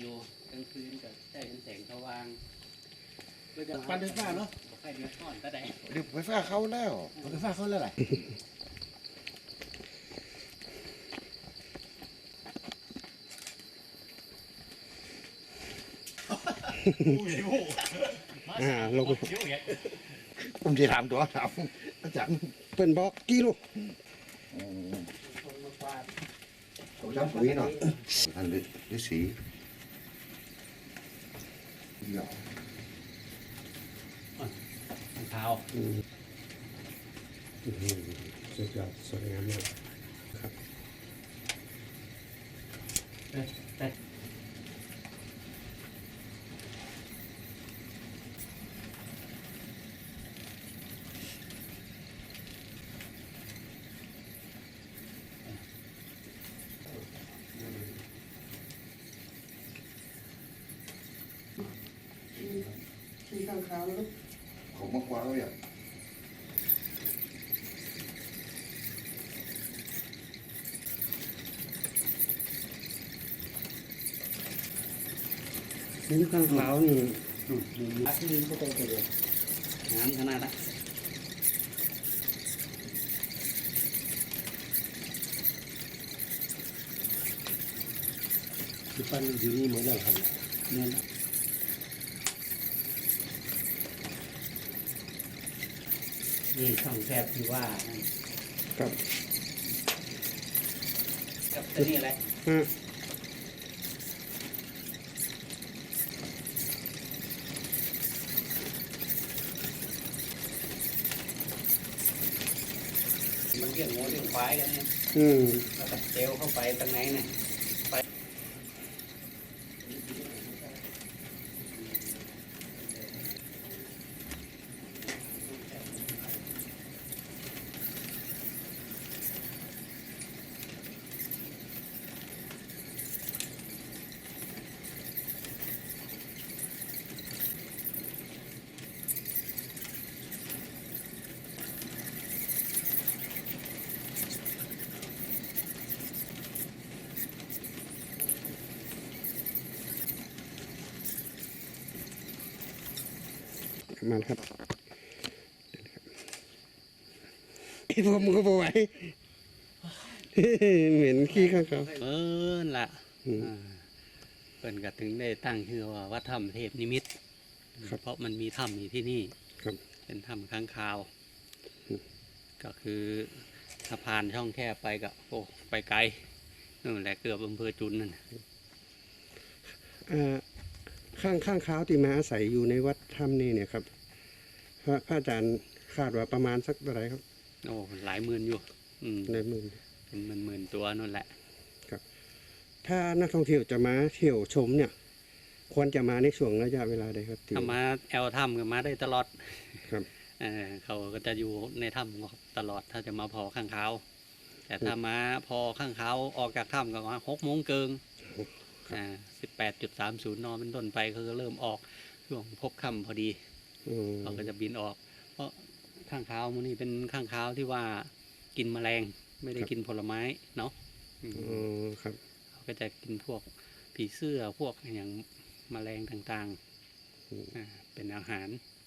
อยู่กลางคืนก็ใช้เป็นแสงสว่างปันไฟฟ้าเนาะบ่ค่อยเดือดร้อนก็ได้เดี๋ยวไฟฟ้าเข้าแล้วปันไฟฟ้าเขาแล้วไหรอ่าลงผมจะถามตัวถามอาจารย์เปิ้นบอกกี่ลูกผมจำปุ๋ยหน่อยอันฤฤาษี เดี๋ยวเท้าสุดยอดสวยงามมากครับที่ข้างคาวแล้วผมมากกว่าแล้วอย่างนี่ข้างขาวนี่อัดนี่ก็ต้ องไปเลยน้ำขนาดนั้นที่ปั้นอยู่นี่หมดแล้วครับ นั่นน่ะนี่ช่องแคบที่ว่านั่นครับกับตัวนี้แหละฮะมันเลี้ยงงูเลี้ยงควายกันเนี่ยอืมแล้วก็เจลเข้าไปตรงไหนเนี่ย มาแล้วครับไอ้พวกมึงก็บไหวเหม็นขี้ข้างขาวเอิ้นละอืมอ่าเปิ่นก็ถึงได้ตั้งชื่อว่าวัดถ้ำเทพนิมิตรครับเพราะมันมีถ้ำอยู่ที่นี่ครับเป็นถ้ำค้างคาวอืมก็คือถ้าผ่านช่องแคบไปก็โอ้ไปไกลนั่นแหละเกือบอำเภอจุนนั่นน่ะอ่า ข้างข้างขาวที่มาอาศัยอยู่ในวัดถ้ำนี่เนี่ยครับพระพระอาจารย์คาดว่าประมาณสักเท่าไหร่ครับโอ้หลายหมื่นอยู่ อืมในหมื่นเป็นหมื่นหมื่นๆตัวนั่นแหละถ้านักท่องเที่ยวจะมาเที่ยวชมเนี่ย ควรจะมาในช่วงระยะเวลาใดครับที่ถ้ามาแอลถ้ำก็มาได้ตลอด ครับเออเขาก็จะอยู่ในถ้ำตลอดถ้าจะมาพอข้างเขาวแต่ถ้ามาพอข้างเขาวออกจากถ้ำก็มาหกโมงเกิงอ่า สิบแปดจุดสามศูนย์นอเป็นต้นไปเขาก็เริ่มออกช่วงพบค่ำพอดีอืมเขาก็จะบินออก เพราะข้างคาวมันนี่เป็นข้างคาวที่ว่ากินแมลงไม่ได้กินผลไม้เนาะอืมอ๋อครับเขาก็จะกินพวกผีเสื้อพวกอย่างแมลงต่างอืมๆอ่าเป็นอาหารค